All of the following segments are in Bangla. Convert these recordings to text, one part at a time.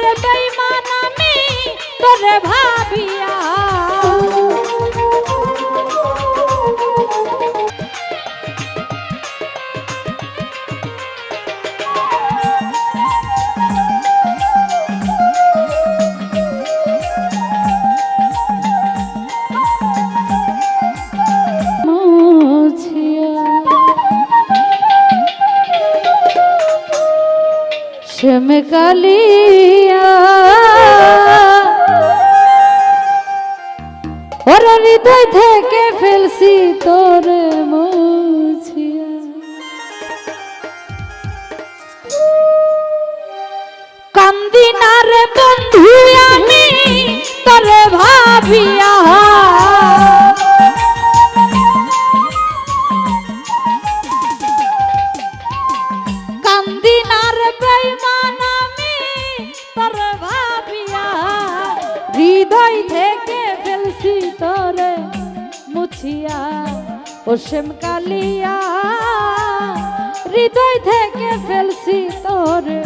রে বেইমান আমি তোরে ভাবিয়া কালিয়া ওর হৃদয় থেকে ফেলছি তোর ওসেম কালিয়া হৃদয় থেকে ফেলছি তোরে।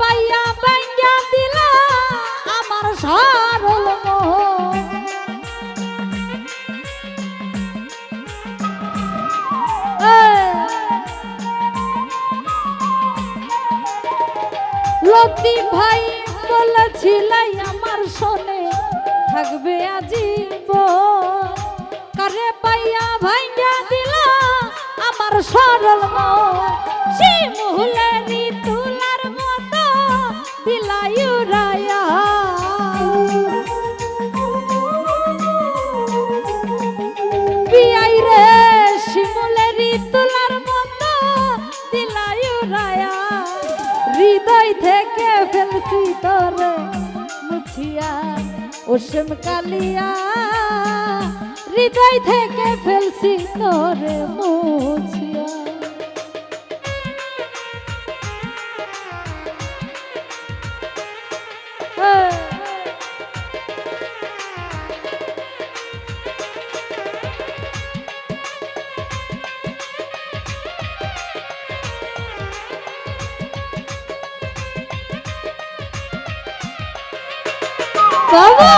পাইয়া বাইঙ্গা দিলা, আমার সরল মন। লতি ভাই বলেছিলাই আমার শোনে, থাকবে আজীব কারে পাইয়া ভাইয়া দিলা, আমার সরল তুলার ফেলছি মুছিয়া ওসম কালিয়া হৃদয় থেকে ফেলছি তোরে মুছিয়া বাবা!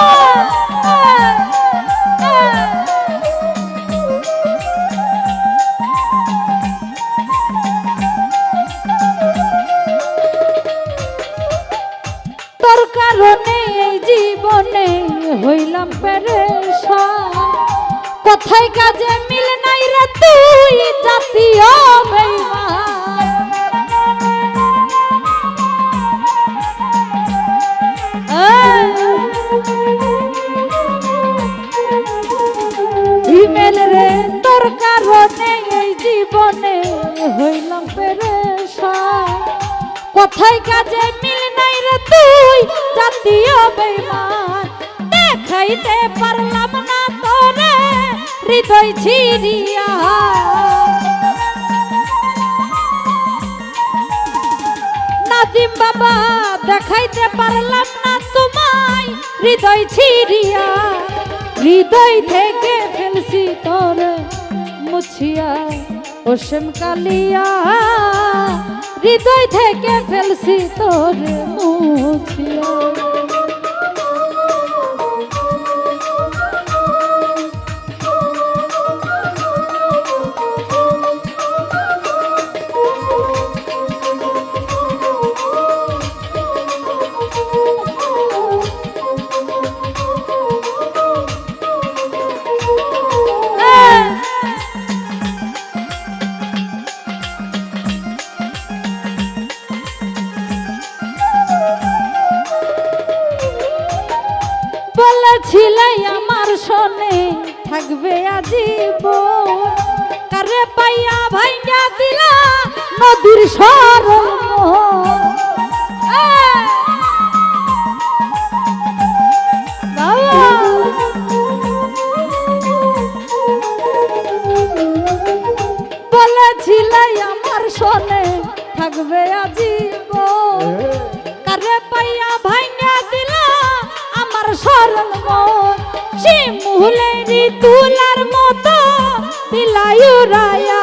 তোর কারণে এই জীবনে হইলাম পেরেশান। কোথায় কাজে মিলে নাই রে তুই জাতীয় বেঈমান কোথায় কাজে মিল নাই রে তুই, জাতীয় বেমান দেখাইতে পারলাম না তোরে, হৃদয় ছিড়িয়া নাজিম বাবা, দেখাইতে পারলাম না তোমায়, হৃদয় ছিড়িয়া হৃদয় থেকে ফেলছি তোরে, মুছিয়া ওসম কালিয়া। হৃদয় থেকে ফেলছি তোর মুছিয়া থাকবে আজীব কারে পাইয়া ভাইয়া দিলা নদীর সরল! বলেছিলাই আমার শোনে থাকবে আজীব কারে পাইয়া আমার সরল মন শিমুলেরি তুলার মতো দিলায়ু রায়া।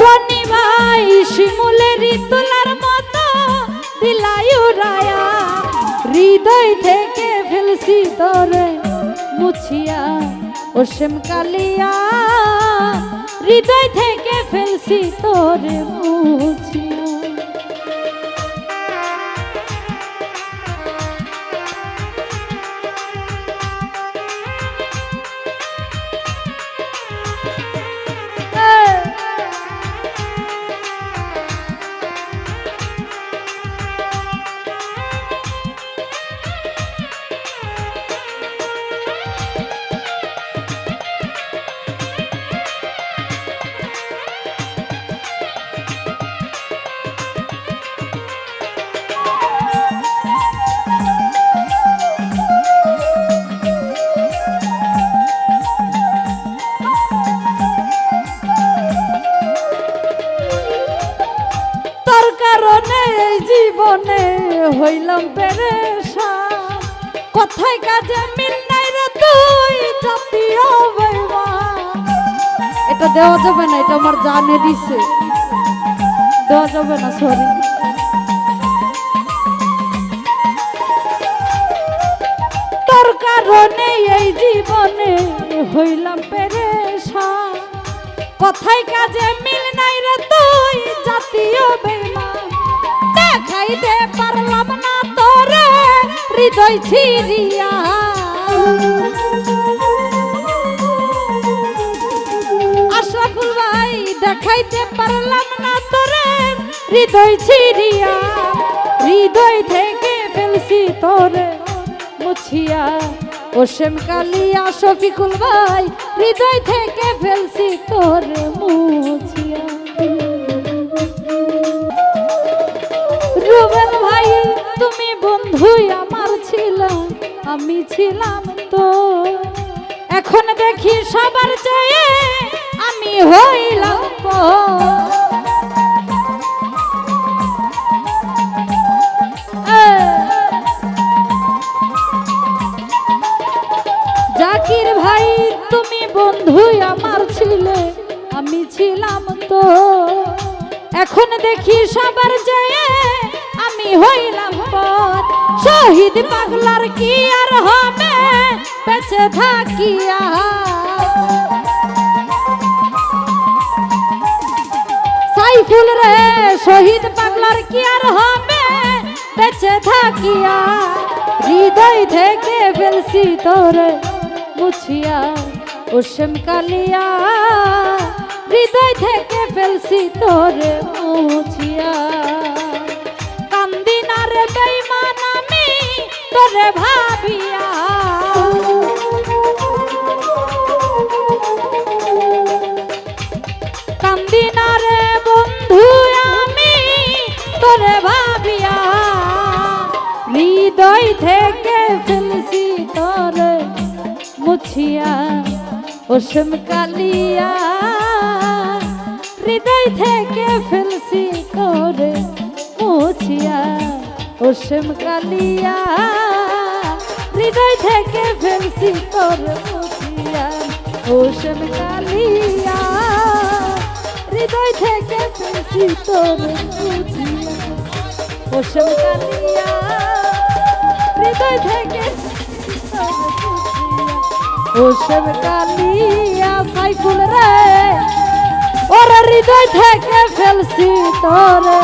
রনি ভাই শিমুলেরি তুলার মতো দিলায়ু রায়া। হৃদয় থেকে ফেলছি তোরে মুছিয়া। ওসেম কালিয়া, হৃদয় থেকে ফেলছি তোরে মুছিয়া। কারণে এই জীবনে হইলাম পেরেশান। কোথায় কাজে মিল নাই রে তুই, জাতীয় বেইমান। এটা দেওয়া যাবে না, এটা আমার জানে দিছে। দেওয়া যাবে না সরি তোর কারণে এই জীবনে হইলাম পেরেশান। কথায় কাজে মিল নাই রে তুই, জাতীয় বেমান দেখাইতে পারলাম না তোরে, হৃদয় ছিড়িয়া। আশরাফুল ভাই দেখাইতে পারলাম না তোরে, হৃদয় ছিড়িয়া। হৃদয় থেকে ফেলছি তোরে, মুছিয়া। ওসেম কালিয়া, শফিকুল ভাই, হৃদয় থেকে ফেলছি তোরে, মুছিয়া। তুমি বন্ধুই আমার ছিলাম আমি ছিলাম তো এখন দেখি সবার চেয়ে আমি হইলাম। এ, জাকির ভাই তুমি বন্ধুই আমার ছিলে আমি ছিলাম তো এখন দেখি সবার শহীদ পাগলার কি আর হবে? বেঁচে থাকিয়া সাইফুল রে, শহীদ পাগলার কি আর হবে? বেঁচে থাকিয়া হৃদয় থেকে ফেলছি তোরে, মুছিয়া ওসম কালিয়া। হৃদয় থেকে ফেলছি তোরে, মুছিয়া। তোরে ভাবিয়া। কান্দি না রে বন্ধু আমি, তোরে ভাবিয়া। হৃদয় থেকে ফেলছি তোরে মুছিয়া ওসম কালিয়া। হৃদয় থেকে ফেলছি তোরে মুছিয়া। ওসম কালিয়া, হৃদয় থেকে ফেলছি তোরে ওসম কালিয়া, হৃদয় থেকে ফেলছি তোরে ওসম কালিয়া, হৃদয় থেকে ওসব কালিয়া, সাইফুল রে, ওর হৃদয় থেকে ফেলছি তোরে